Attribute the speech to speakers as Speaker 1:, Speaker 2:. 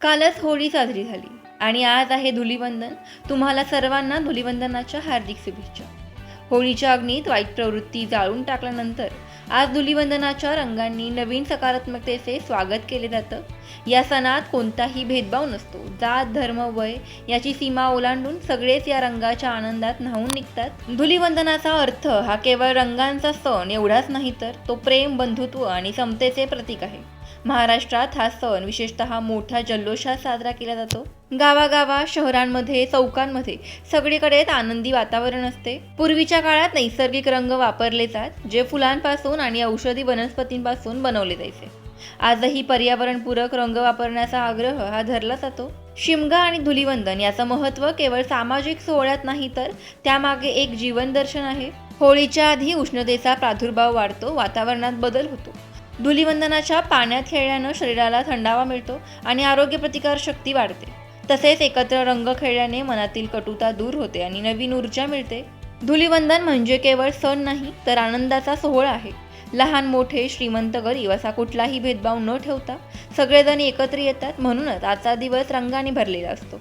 Speaker 1: कालच होळी साजरी झाली. आणि आज आहे धुलीवंदन. तुम्हाला सर्वांना धुलीवंदनाच्या हार्दिक शुभेच्छा. होळीच्या अग्नीत वाईट प्रवृत्ती जाळून टाकल्यानंतर आज धुलीवंदनाच्या रंगांनी नवीन सकारात्मकतेचे स्वागत केले जातं. या सणात कोणताही भेदभाव नसतो. जात धर्म वय याची सीमा ओलांडून सगळेच या रंगाच्या आनंदात न्हावून निघतात. धुलीवंदनाचा अर्थ हा केवळ रंगांचा सण एवढाच नाही तर तो प्रेम बंधुत्व आणि समतेचे प्रतीक आहे. महाराष्ट्रात हा सण विशेषतः मोठ्या जल्लोषात साजरा केला जातो. गावागावा शहरांमध्ये चौकांमध्ये सगळीकडेच आनंदी वातावरण असते. पूर्वीच्या काळात नैसर्गिक रंग वापरले जात जे फुलांपासून आणि औषधी वनस्पतींपासून बनवले जायचे. आजही पर्यावरणपूरक रंग वापरण्याचा आग्रह हा धरला जातो. शिमगा आणि धुलीवंदन याचं महत्त्व केवळ सामाजिक सोहळ्यात नाही तर त्यामागे एक जीवन दर्शन आहे. होळीच्या आधी उष्णतेचा प्रादुर्भाव वाढतो वातावरणात बदल होतो. धुलीवंदनाच्या पाण्यात खेळल्यानं शरीराला थंडावा मिळतो आणि आरोग्य प्रतिकार शक्ती वाढते. तसेच एकत्र रंग खेळल्याने मनातील कटुता दूर होते आणि नवीन ऊर्जा मिळते. धुलीवंदन म्हणजे केवळ सण नाही तर आनंदाचा सोहळा आहे. लहान मोठे श्रीमंत गरीब असा कुठलाही भेदभाव न ठेवता सगळेजण एकत्र येतात म्हणूनच आजचा दिवस रंगाने भरलेला असतो.